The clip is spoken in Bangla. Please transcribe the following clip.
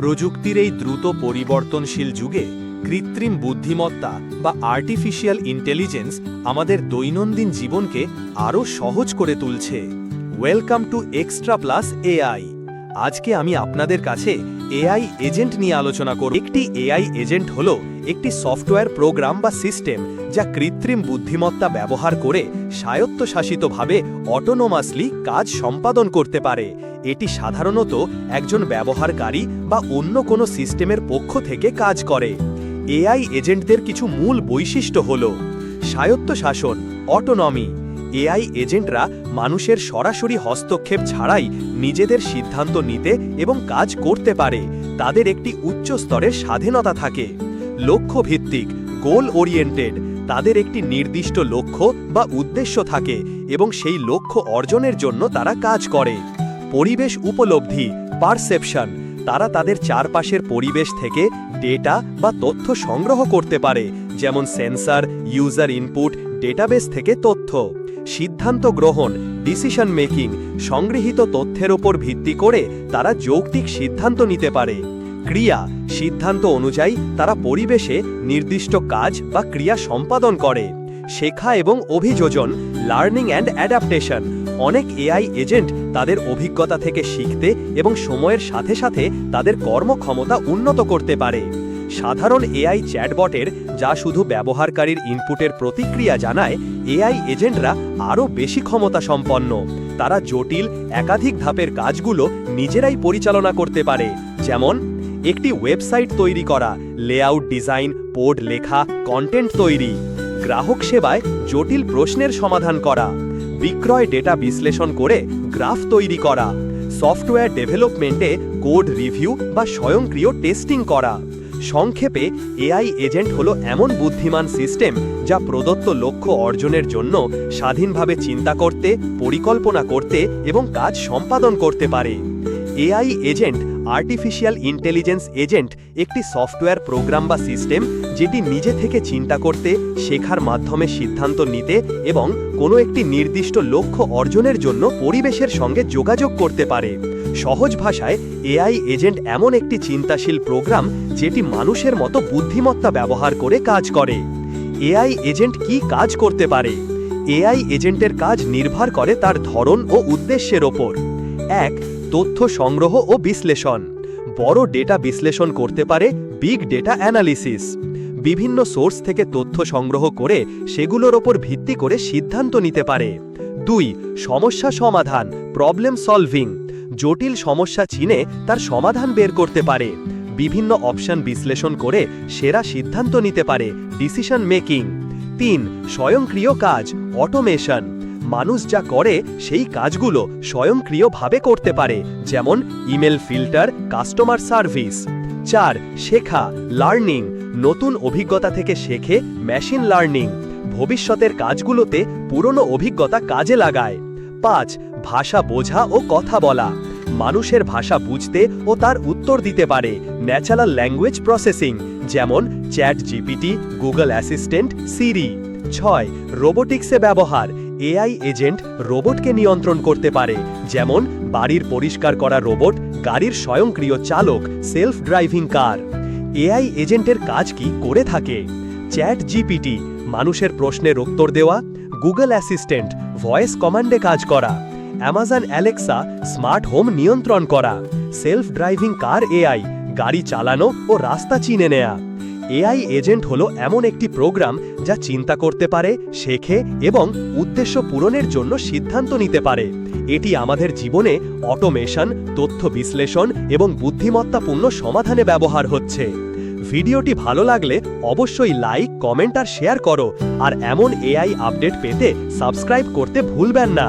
প্রযুক্তির এই দ্রুত পরিবর্তনশীল যুগে কৃত্রিম বুদ্ধিমত্তা বা আর্টিফিশিয়াল ইন্টেলিজেন্স আমাদের দৈনন্দিন জীবনকে আরও সহজ করে তুলছে। Welcome to extra plus AI আজকে আমি আপনাদের কাছে এআই এজেন্ট নিয়ে আলোচনা করব। একটি এআই এজেন্ট হল একটি সফটওয়্যার প্রোগ্রাম বা সিস্টেম যা কৃত্রিম বুদ্ধিমত্তা ব্যবহার করে স্বায়ত্তশাসিতভাবে অটোনোমাসলি কাজ সম্পাদন করতে পারে। এটি সাধারণত একজন ব্যবহারকারী বা অন্য কোনো সিস্টেমের পক্ষ থেকে কাজ করে। এআই এজেন্টদের কিছু মূল বৈশিষ্ট্য হল স্বায়ত্তশাসন অটোনমি এআই এজেন্টরা মানুষের সরাসরি হস্তক্ষেপ ছাড়াই নিজেদের সিদ্ধান্ত নিতে এবং কাজ করতে পারে। তাদের একটি উচ্চ স্তরের স্বাধীনতা থাকে। লক্ষ্যভিত্তিক গোল ওরিয়েন্টেড তাদের একটি নির্দিষ্ট লক্ষ্য বা উদ্দেশ্য থাকে এবং সেই লক্ষ্য অর্জনের জন্য তারা কাজ করে। পরিবেশ উপলব্ধি, পারসেপশন, তারা তাদের চারপাশের পরিবেশ থেকে ডেটা বা তথ্য সংগ্রহ করতে পারে, যেমন সেন্সার, ইউজার ইনপুট, ডেটাবেস থেকে তথ্য। সিদ্ধান্ত গ্রহণ ডিসিশন মেকিং সংগৃহীত তথ্যের ওপর ভিত্তি করে তারা যৌক্তিক সিদ্ধান্ত নিতে পারে। ক্রিয়া, সিদ্ধান্ত অনুযায়ী তারা পরিবেশে নির্দিষ্ট কাজ বা ক্রিয়া সম্পাদন করে। শেখা এবং অভিযোজন লার্নিং অ্যান্ড অ্যাডাপ্টেশন অনেক এআই এজেন্ট তাদের অভিজ্ঞতা থেকে শিখতে এবং সময়ের সাথে সাথে তাদের কর্মক্ষমতা উন্নত করতে পারে। সাধারণ এআই চ্যাটবটের যা শুধু ব্যবহারকারীর ইনপুটের প্রতিক্রিয়া জানায় এআই এজেন্টরা আরও বেশি ক্ষমতা সম্পন্ন তারা জটিল, একাধিক ধাপের কাজগুলো নিজেরাই পরিচালনা করতে পারে। যেমন, একটি ওয়েবসাইট তৈরি করা, লেআউট ডিজাইন পোর্ড লেখা, কন্টেন্ট তৈরি, গ্রাহক সেবায় জটিল প্রশ্নের সমাধান করা, বিক্রয় ডেটা বিশ্লেষণ করে গ্রাফ তৈরি করা, সফটওয়্যার ডেভেলপমেন্টে কোড রিভিউ বা স্বয়ংক্রিয় টেস্টিং করা। সংক্ষেপে, এআই এজেন্ট হলো এমন বুদ্ধিমান সিস্টেম যা প্রদত্ত লক্ষ্য অর্জনের জন্য স্বাধীনভাবে চিন্তা করতে, পরিকল্পনা করতে এবং কাজ সম্পাদন করতে পারে। AI agent artificial intelligence agent একটি সফটওয়্যার প্রোগ্রাম বা সিস্টেম যেটি নিজে থেকে চিন্তা করতে, শেখার মাধ্যমে সিদ্ধান্ত নিতে এবং কোনো একটি নির্দিষ্ট লক্ষ্য অর্জনের জন্য পরিবেশের সঙ্গে যোগাযোগ করতে পারে। সহজ ভাষায় এআই এজেন্ট এমন একটি চিন্তাশীল প্রোগ্রাম যেটি মানুষের মতো বুদ্ধিমত্তা ব্যবহার করে কাজ করে। এআই এজেন্ট কি কাজ করতে পারে? এআই এজেন্টের কাজ নির্ভর করে তার ধরন ও উদ্দেশ্যের ওপর। এক, তথ্য সংগ্রহ ও বিশ্লেষণ। বড় ডেটা বিশ্লেষণ করতে পারে বিগ ডেটা অ্যানালিসিস। বিভিন্ন সোর্স থেকে তথ্য সংগ্রহ করে সেগুলোর ওপর ভিত্তি করে সিদ্ধান্ত নিতে পারে। দুই, সমস্যা সমাধান, প্রবলেম সলভিং। জটিল সমস্যা চিনে তার সমাধান বের করতে পারে। বিভিন্ন অপশন বিশ্লেষণ করে সেরা সিদ্ধান্ত নিতে পারে ডিসিশন মেকিং তিন, স্বয়ংক্রিয় কাজ অটোমেশন মানুষ যা করে সেই কাজগুলো স্বয়ংক্রিয়ভাবে করতে পারে, যেমন ইমেল ফিল্টার কাস্টমার সার্ভিস চার, শেখা লার্নিং নতুন অভিজ্ঞতা থেকে শেখে মেশিন লার্নিং ভবিষ্যতের কাজগুলোতে পুরনো অভিজ্ঞতা কাজে লাগায়। পাঁচ ভাষা বোঝা ও কথা বলা। মানুষের ভাষা বুঝতে ও তার উত্তর দিতে পারে ন্যাচারাল ল্যাঙ্গুয়েজ প্রসেসিং যেমন chat GPT Google assistant Siri ছয় রোবোটিক্সে ব্যবহার এআই এজেন্ট রোবটকে নিয়ন্ত্রণ করতে পারে, যেমন বাড়ির পরিষ্কার করা রোবট গাড়ির স্বয়ংক্রিয় চালক সেলফ ড্রাইভিং কার এআই এজেন্টের কাজ কি করে থাকে? চ্যাট জিপিটি মানুষের প্রশ্নের উত্তর দেওয়া গুগল অ্যাসিস্ট্যান্ট ভয়েস কমান্ডে কাজ করা। অ্যামাজন অ্যালেক্সা স্মার্ট হোম নিয়ন্ত্রণ করা সেলফ ড্রাইভিং কার এআই গাড়ি চালানো ও রাস্তা চিনে নেয়া এআই এজেন্ট হলো এমন একটি প্রোগ্রাম যা চিন্তা করতে পারে শেখে এবং উদ্দেশ্য পূরণের জন্য সিদ্ধান্ত নিতে পারে এটি আমাদের জীবনে অটোমেশন তথ্য বিশ্লেষণ এবং বুদ্ধিমত্তাপূর্ণ সমাধানে ব্যবহার হচ্ছে ভিডিওটি ভালো লাগলে অবশ্যই লাইক কমেন্ট আর শেয়ার করো আর এমন এআই আপডেট পেতে সাবস্ক্রাইব করতে ভুলবেন না